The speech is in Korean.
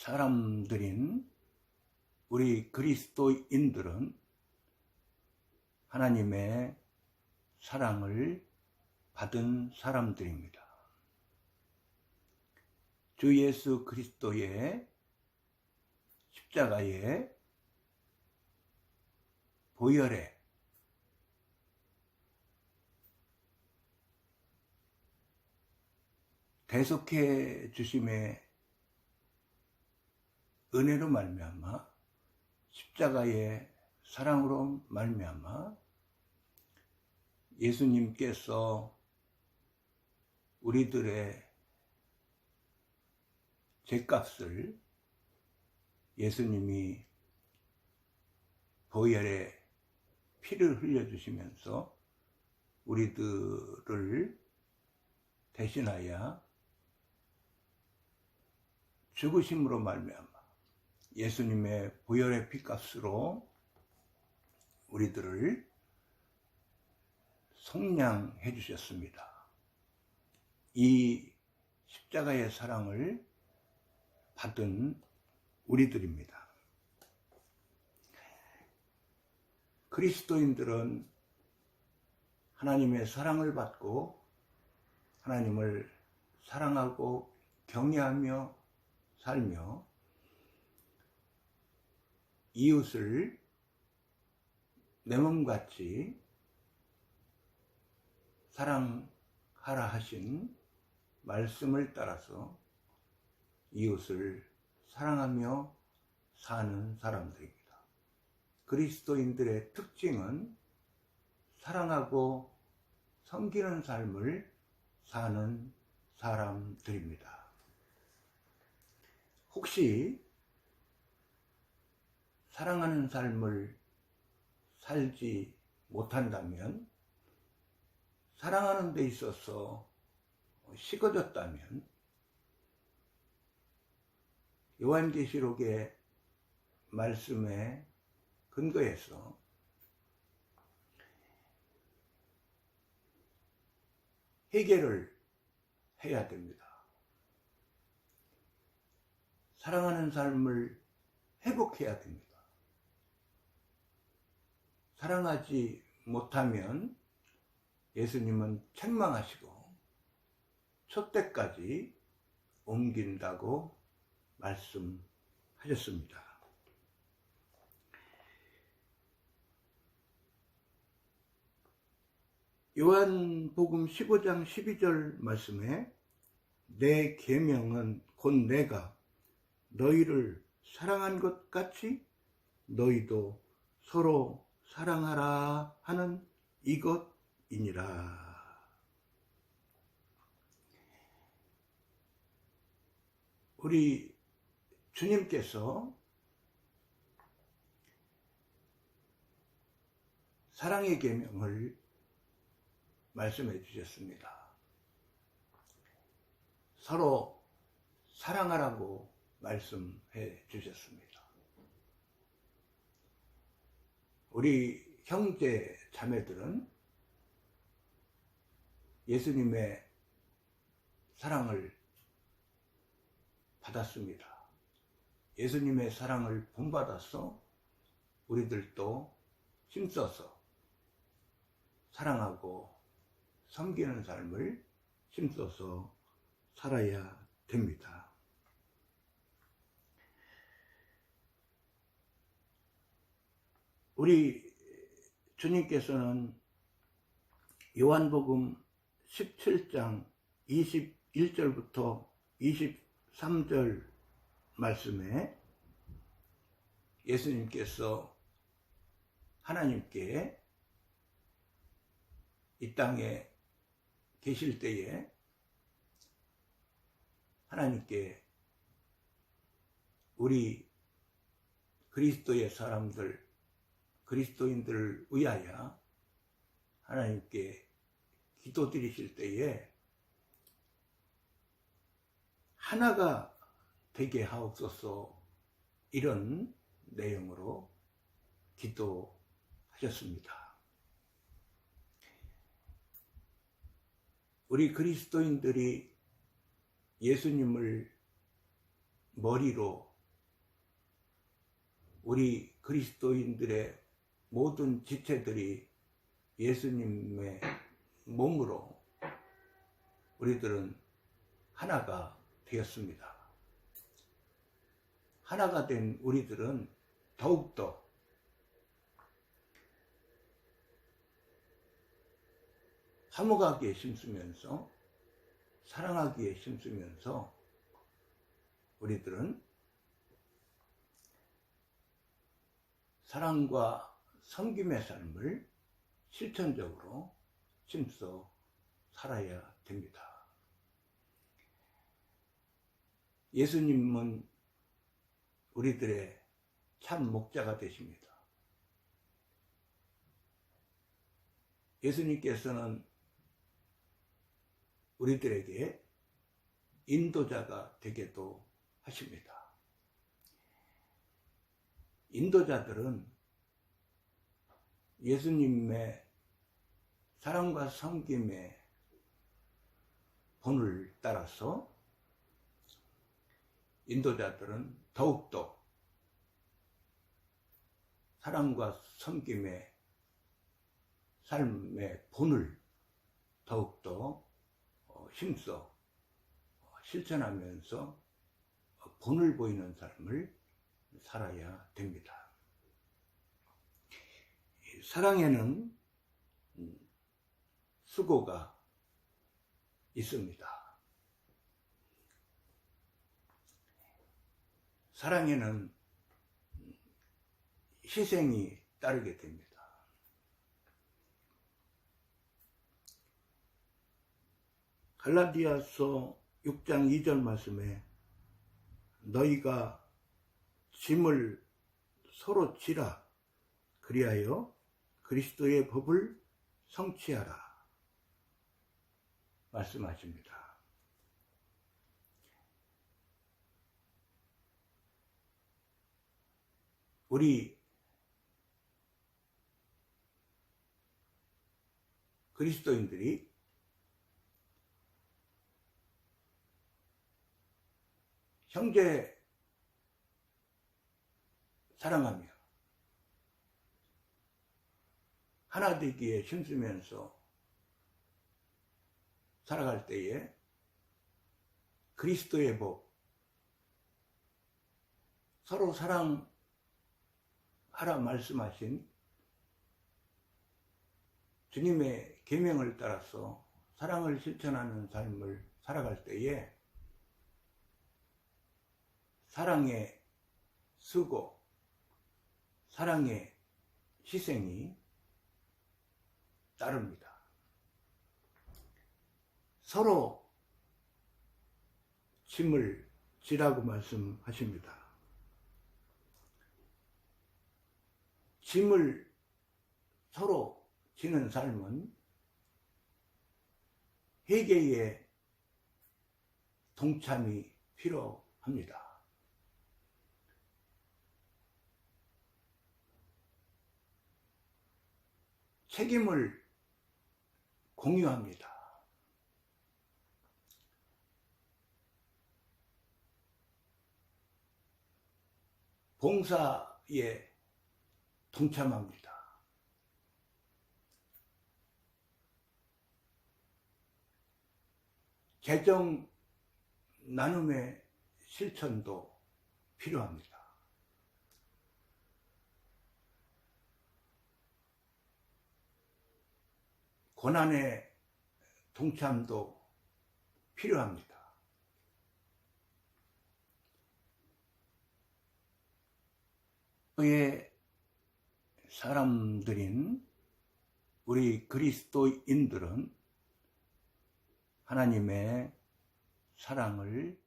사람들인 우리 그리스도인들은 하나님의 사랑을 받은 사람들입니다. 주 예수 그리스도의 십자가의 보혈에 대속해 주심의 은혜로 말미암아 십자가의 사랑으로 말미암아 예수님께서 우리들의 죄값을 예수님이 보혈에 피를 흘려주시면서 우리들을 대신하여 죽으심으로 말미암아 예수님의 보혈의 피값으로 우리들을 속량해 주셨습니다. 이 십자가의 사랑을 받은 우리들입니다. 그리스도인들은 하나님의 사랑을 받고 하나님을 사랑하고 경외하며 살며 이웃을 내 몸같이 사랑하라 하신 말씀을 따라서 이웃을 사랑하며 사는 사람들입니다. 그리스도인들의 특징은 사랑하고 섬기는 삶을 사는 사람들입니다. 혹시 사랑하는 삶을 살지 못한다면, 사랑하는 데 있어서 식어졌다면, 요한계시록의 말씀에 근거해서 해결을 해야 됩니다. 사랑하는 삶을 회복해야 됩니다. 사랑하지 못하면 예수님은 책망하시고 촛대까지 옮긴다고 말씀하셨습니다. 요한복음 15장 12절 말씀에 내 계명은 곧 내가 너희를 사랑한 것 같이 너희도 서로 사랑하라 하는 이것이니라. 우리 주님께서 사랑의 계명을 말씀해 주셨습니다. 서로 사랑하라고 말씀해 주셨습니다. 우리 형제 자매들은 예수님의 사랑을 받았습니다. 예수님의 사랑을 본받아서 우리들도 힘써서 사랑하고 섬기는 삶을 힘써서 살아야 됩니다. 우리 주님께서는 요한복음 17장 21절부터 23절 말씀에 예수님께서 하나님께 이 땅에 계실 때에 하나님께 우리 그리스도의 사람들, 그리스도인들을 위하여 하나님께 기도 드리실 때에 하나가 되게 하옵소서 이런 내용으로 기도하셨습니다. 우리 그리스도인들이 예수님을 머리로 우리 그리스도인들의 모든 지체들이 예수님의 몸으로 우리들은 하나가 되었습니다. 하나가 된 우리들은 더욱더 화목하기에 힘쓰면서 사랑하기에 힘쓰면서 우리들은 사랑과 섬김의 삶을 실천적으로 힘써 살아야 됩니다. 예수님은 우리들의 참 목자가 되십니다. 예수님께서는 우리들에게 인도자가 되게도 하십니다. 인도자들은 예수님의 사랑과 섬김의 본을 따라서 인도자들은 더욱더 사랑과 섬김의 삶의 본을 더욱더 어, 힘써 어, 실천하면서 어, 본을 보이는 삶을 살아야 됩니다. 사랑에는 음, 수고가 있습니다. 사랑에는 희생이 따르게 됩니다. 갈라디아서 6장 2절 말씀에 너희가 짐을 서로 지라 그리하여 그리스도의 법을 성취하라 말씀하십니다. 우리 그리스도인들이 형제 사랑하며 하나 되기에 힘쓰면서 살아갈 때에 그리스도의 법 서로 사랑하라 말씀하신 주님의 계명을 따라서 사랑을 실천하는 삶을 살아갈 때에 사랑의 수고, 사랑의 희생이 따릅니다. 서로 짐을 지라고 말씀하십니다. 짐을 서로 지는 삶은 회개의 동참이 필요합니다. 책임을 공유합니다. 봉사에 동참합니다. 재정 나눔의 실천도 필요합니다. 고난의 동참도 필요합니다. 의 사람들인 우리 그리스도인들은 하나님의 사랑을